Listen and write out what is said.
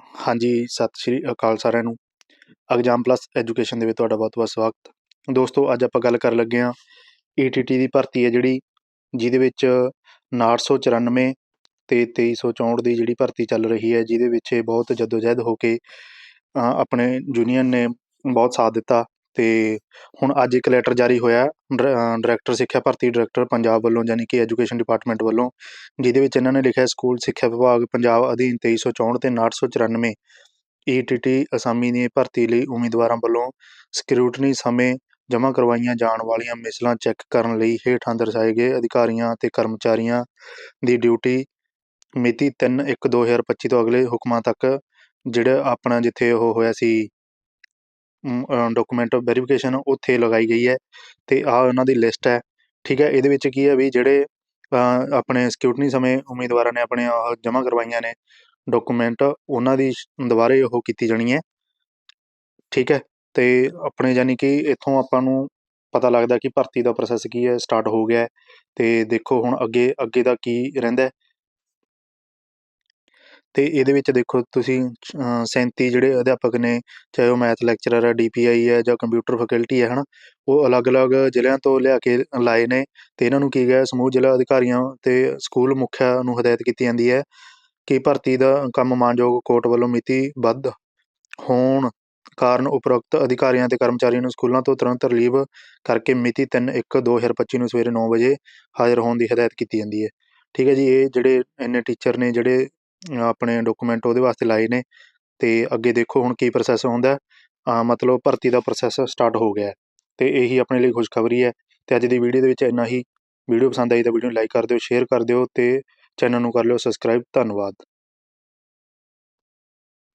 ਹਾਂਜੀ, ਸਤਿ ਸ਼੍ਰੀ ਅਕਾਲ ਸਾਰਿਆਂ ਨੂੰ। ਐਗਜ਼ਾਮ ਪਲੱਸ ਐਜੂਕੇਸ਼ਨ ਦੇ ਵਿੱਚ ਤੁਹਾਡਾ ਬਹੁਤ-ਬਹੁਤ ਸਵਾਗਤ। ਦੋਸਤੋ, ਅੱਜ ਆਪਾਂ ਗੱਲ ਕਰਨ ਲੱਗੇ ਹਾਂ ਈਟੀਟੀ ਦੀ ਭਰਤੀ ਹੈ ਜਿਹੜੀ, ਜਿਹਦੇ ਵਿੱਚ 994 ਤੇ 2364 ਦੀ ਜਿਹੜੀ ਭਰਤੀ ਚੱਲ ਰਹੀ ਹੈ, ਜਿਹਦੇ ਵਿੱਚ ਇਹ ਬਹੁਤ ਜਦੋਜਹਿਦ ਹੋ ਕੇ ਆਪਣੇ ਯੂਨੀਅਨ ਨੇ ਬਹੁਤ ਸਾਥ ਦਿੱਤਾ। ਤੇ ਹੁਣ ਅੱਜ ਇੱਕ ਲੈਟਰ ਜਾਰੀ ਹੋਇਆ ਡਰ- ਡਾਇਰੈਕਟਰ ਸਿੱਖਿਆ ਭਰਤੀ ਡਾਇਰੈਕਟਰ ਪੰਜਾਬ ਵੱਲੋਂ ਯਾਨੀ ਕਿ ਐਜੂਕੇਸ਼ਨ ਡਿਪਾਰਟਮੈਂਟ ਵੱਲੋਂ, ਜਿਹਦੇ ਵਿੱਚ ਇਹਨਾਂ ਨੇ ਲਿਖਿਆ ਸਕੂਲ ਸਿੱਖਿਆ ਵਿਭਾਗ ਪੰਜਾਬ ਅਧੀਨ 2364 ਤੇ 994 ਈਟੀਟੀ ਅਸਾਮੀ ਦੀ ਭਰਤੀ ਲਈ ਉਮੀਦਵਾਰਾਂ ਵੱਲੋਂ ਸਕਰੂਟਨੀ ਸਮੇਂ ਜਮ੍ਹਾਂ ਕਰਵਾਈਆਂ ਜਾਣ ਵਾਲੀਆਂ ਮਿਸਲਾਂ ਚੈੱਕ ਕਰਨ ਲਈ ਹੇਠਾਂ ਦਰਸਾਏ ਗਏ ਅਧਿਕਾਰੀਆਂ ਅਤੇ ਕਰਮਚਾਰੀਆਂ ਦੀ ਡਿਊਟੀ ਮਿਤੀ 3/1/2025 ਤੋਂ ਅਗਲੇ ਹੁਕਮਾਂ ਤੱਕ, ਜਿਹੜਾ ਆਪਣਾ ਜਿੱਥੇ ਉਹ ਹੋਇਆ ਸੀ ਡਾਕੂਮੈਂਟ ਵੈਰੀਫਿਕੇਸ਼ਨ ਉੱਥੇ ਲਗਾਈ ਗਈ ਹੈ ਤੇ ਆਹ ਉਹਨਾਂ ਦੀ ਲਿਸਟ ਹੈ, ਠੀਕ ਹੈ, ਇਹਦੇ ਵਿੱਚ ਕੀ ਹੈ ਵੀ ਜਿਹੜੇ ਆਪਣੇ ਸਕਰੂਟਨੀ ਸਮੇਂ ਉਮੀਦਵਾਰਾਂ ਨੇ ਆਪਣੇ ਜਮ੍ਹਾਂ ਕਰਵਾਈਆਂ ਨੇ ਡਾਕੂਮੈਂਟ ਉਹਨਾਂ ਦੀ ਦੁਬਾਰੇ ਉਹ ਕੀਤੀ ਜਾਣੀ ਹੈ, ਠੀਕ ਹੈ, ਤੇ ਆਪਣੇ ਯਾਨੀ ਕਿ ਇੱਥੋਂ ਆਪਾਂ ਨੂੰ ਪਤਾ ਲੱਗਦਾ ਕਿ ਭਰਤੀ ਦਾ ਪ੍ਰੋਸੈਸ ਕੀ ਹੈ ਸਟਾਰਟ ਹੋ ਗਿਆ ਹੈ, ਤੇ ਦੇਖੋ ਹੁਣ ਅੱਗੇ ਅੱਗੇ ਦਾ ਕੀ ਰਹਿੰਦਾ ਅਤੇ ਇਹਦੇ ਵਿੱਚ ਦੇਖੋ ਤੁਸੀਂ ਸੈਂਤੀ ਜਿਹੜੇ ਅਧਿਆਪਕ ਨੇ, ਚਾਹੇ ਉਹ ਮੈਥ ਲੈਕਚਰਰ ਹੈ ਆਈ ਹੈ ਜਾਂ ਕੰਪਿਊਟਰ ਫੈਕਲਟੀ ਹੈ ਹੈ ਨਾ ਉਹ ਅਲੱਗ-ਅਲੱਗ ਜ਼ਿਲ੍ਹਿਆਂ ਤੋਂ ਲਿਆ ਕੇ ਲਾਏ ਨੇ ਅਤੇ ਇਹਨਾਂ ਨੂੰ ਕੀ ਗਿਆ ਸਮੂਹ ਜ਼ਿਲ੍ਹਾ ਅਧਿਕਾਰੀਆਂ ਅਤੇ ਸਕੂਲ ਮੁਖੀਆ ਨੂੰ ਹਦਾਇਤ ਕੀਤੀ ਜਾਂਦੀ ਹੈ ਕਿ ਭਰਤੀ ਦਾ ਕੰਮ ਮਾਨਯੋਗ ਕੋਰਟ ਵੱਲੋਂ ਮਿਤੀ ਵੱਧ ਹੋਣ ਕਾਰਨ ਉਪਰੋਕਤ ਅਧਿਕਾਰੀਆਂ ਤੇ ਕਰਮਚਾਰੀਆਂ ਨੂੰ ਸਕੂਲਾਂ ਤੋਂ ਤੁਰੰਤ ਰਿਲੀਵ ਕਰਕੇ ਮਿਤੀ 3/1/2025 ਨੂੰ ਸਵੇਰੇ 9 ਵਜੇ ਹਾਜ਼ਰ ਹੋਣ ਦੀ ਹਦਾਇਤ ਕੀਤੀ ਜਾਂਦੀ ਹੈ। ਠੀਕ ਹੈ ਜੀ, ਇਹ ਜਿਹੜੇ ਇੰਨੇ ਟੀਚਰ ਨੇ, ਜਿਹੜੇ ਆਪਣੇ ਡਾਕੂਮੈਂਟ ਉਹਦੇ ਵਾਸਤੇ ਲਾਏ ਨੇ ਤੇ ਅੱਗੇ ਦੇਖੋ ਹੁਣ ਕੀ ਪ੍ਰੋਸੈਸ ਹੁੰਦਾ। ਮਤਲਬ ਭਰਤੀ ਦਾ ਪ੍ਰੋਸੈਸ ਸਟਾਰਟ ਹੋ ਗਿਆ ਹੈ ਤੇ ਇਹੀ ਆਪਣੇ ਲਈ ਖੁਸ਼ਖਬਰੀ ਹੈ ਤੇ ਅੱਜ ਦੀ ਵੀਡੀਓ ਦੇ ਵਿੱਚ ਇੰਨਾ ਹੀ। ਵੀਡੀਓ ਪਸੰਦ ਆਈ ਤਾਂ ਵੀਡੀਓ ਨੂੰ ਲਾਈਕ ਕਰ ਦਿਓ ਸ਼ੇਅਰ ਕਰ ਦਿਓ ਤੇ ਚੈਨਲ ਨੂੰ ਕਰ ਲਿਓ ਸਬਸਕ੍ਰਾਈਬ ਧੰਨਵਾਦ।